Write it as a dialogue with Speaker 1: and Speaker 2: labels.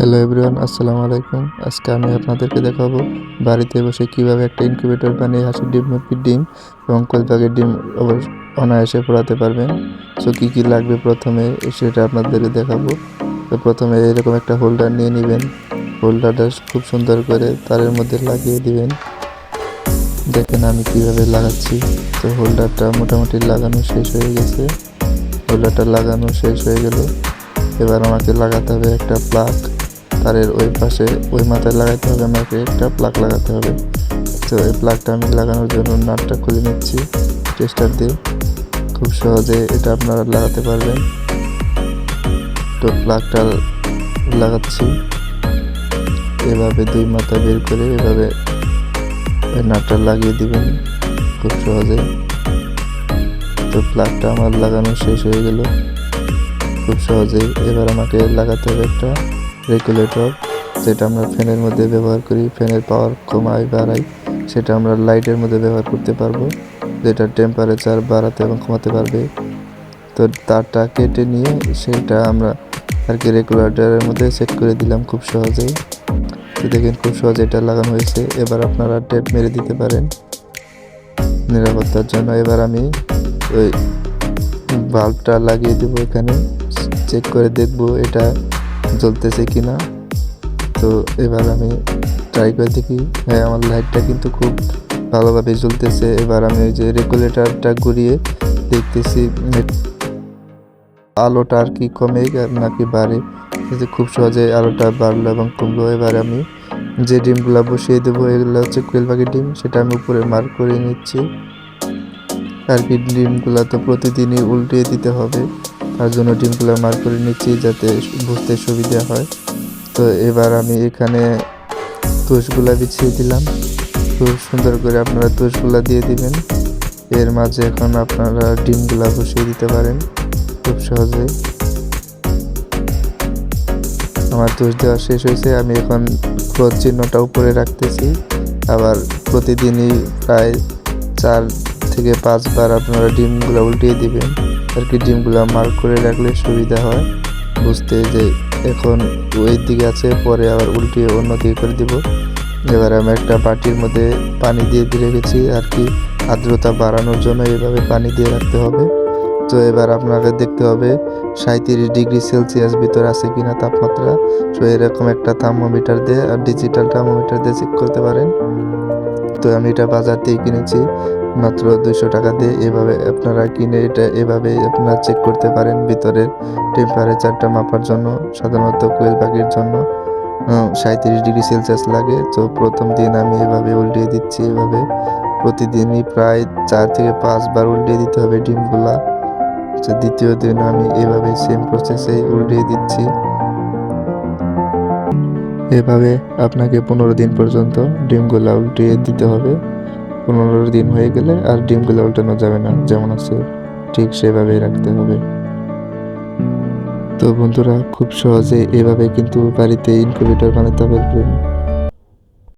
Speaker 1: Hello everyone আসসালামু আলাইকুম আজকে আমি আপনাদেরকে দেখাবো বাড়িতে বসে কীভাবে একটা ইনকিউবেটর বানিয়ে হাঁসের ডিম মুরগির ডিম এবং কলপাকের ডিম অনায়াসে পড়াতে পারবেন সো কী কী লাগবে প্রথমে সেটা আপনাদেরকে দেখাবো তো প্রথমে এরকম একটা হোল্ডার নিয়ে নেবেন হোল্ডারটা খুব সুন্দর করে তারের মধ্যে লাগিয়ে দিবেন। দেখেন আমি কীভাবে লাগাচ্ছি। তো হোল্ডারটা মোটামুটি লাগানো শেষ হয়ে গেছে। হোল্ডারটা লাগানো শেষ হয়ে গেল। এবার আমাকে লাগাতে হবে একটা প্লাগ তারের ওই পাশে ওই মাথায় লাগাতে হবে, আমাকে একটা প্লাগ লাগাতে হবে। তো এই প্লাগটা আমি লাগানোর জন্য নাটটা খুলে নিচ্ছি টেস্টার দিয়ে। খুব সহজে এটা আপনারা লাগাতে পারবেন। তো প্লাগটা লাগাচ্ছি। এভাবে দুই মাথা বের করে এভাবে নাটটা লাগিয়ে দিবেন, খুব সহজে। তো প্লাগটা আমার লাগানো শেষ হয়ে গেল। খুব সহজেই এবার আমাকে লাগাতে হবে একটা রেগুলেটর, যেটা আমরা ফ্যানের মধ্যে ব্যবহার করি। ফ্যানের পাওয়ার কমাই বাড়াই সেটা আমরা লাইটের মধ্যে ব্যবহার করতে পারব, যেটা টেম্পারেচার বাড়াতে এবং কমাতে পারবে। তো তারটা কেটে নিয়ে সেটা আমরা আর কি রেগুলেটরের মধ্যে সেট করে দিলাম খুব সহজেই। তো দেখেন খুব সহজে এটা লাগানো হয়েছে। এবার আপনারা টেপ মেরে দিতে পারেন নিরাপত্তার জন্য। এবার আমি ওই বাল্বটা লাগিয়ে দেবো এখানে, চেক করে দেখব এটা জ্বলতেছে কি না তো এবার আমি ট্রাই করে দেখি। হ্যাঁ আমার লাইটটা কিন্তু খুব ভালোভাবে জ্বলতেছে এবার আমি ওই যে রেগুলেটরটা ঘুরিয়ে দেখতেছি আলোটা আর কি কমে নাকি বাড়ে। যে খুব সহজে আলোটা বাড়লো এবং কমলো। এবার আমি যে ডিমগুলো বসিয়ে দেবো, এগুলো হচ্ছে কোয়েল পাখির ডিম। সেটা আমি উপরে মার্ক করে নিচ্ছি। আর কি ডিমগুলো তো প্রতিদিনই উল্টিয়ে দিতে হবে। তার জন্য ডিমগুলো মার করে নিচ্ছি যাতে বুঝতে সুবিধা হয়। তো এবার আমি এখানে তুষগুলা বিছিয়ে দিলাম। খুব সুন্দর করে আপনারা তুষগুলা দিয়ে দিবেন। এর মাঝে এখন আপনারা ডিমগুলা বসিয়ে দিতে পারেন খুব সহজে। আমার তুষ দেওয়া শেষ হয়েছে, আমি এখন ক্রোধ চিহ্নটা উপরে রাখতেছি। আবার প্রতিদিনই প্রায় চার থেকে পাঁচবার আপনারা ডিমগুলো উল্টিয়ে দিবেন। আর কি ডিমগুলো মার্ক করে রাখলে সুবিধা হয়। বুঝতে যে এখন ওই দিকে আছে, পরে আবার উল্টিয়ে অন্য দিকে করে দিব। এবার আমি একটা বাটির মধ্যে পানি দিয়ে দিয়ে রেখেছি, আর কি আর্দ্রতা বাড়ানোর জন্য এভাবে পানি দিয়ে রাখতে হবে। তো এবার আপনাকে দেখতে হবে সাঁত্রিশ ডিগ্রি সেলসিয়াস ভিতরে আছে কিনা তাপমাত্রা। তো এরকম একটা থার্মোমিটার দিয়ে, আর ডিজিটাল থার্মোমিটার দিয়ে চেক করতে পারেন। তো আমি এটা বাজার থেকে কিনেছি। মাত্র দুশো টাকা দিয়ে এভাবে আপনারা কিনে এটা এভাবে আপনারা চেক করতে পারেন ভিতরের টেম্পারেচারটা মাপার জন্য, সাধারণত কোয়েল পাখির জন্য। সাঁত্রিশ ডিগ্রি সেলসিয়াস লাগে। তো প্রথম দিন আমি এভাবে উল্টিয়ে দিচ্ছি, এভাবে প্রতিদিনই প্রায় চার থেকে পাঁচবার উল্টিয়ে দিতে হবে ডিমগুলা। তো দ্বিতীয় দিন আমি এভাবে সেম প্রসেসে উল্টিয়ে দিচ্ছি। এভাবে আপনাকে পনেরো দিন পর্যন্ত ডিমগুলা উল্টিয়ে দিতে হবে। পনেরো দিন হয়ে গেলে আর ডিমগুলো উল্টানো যাবে না। যেমন আছে, ঠিক সেভাবেই রাখতে হবে। তো বন্ধুরা, খুব সহজে এভাবে কিন্তু বাড়িতে ইনকিউবেটর বানাতে পারবেন।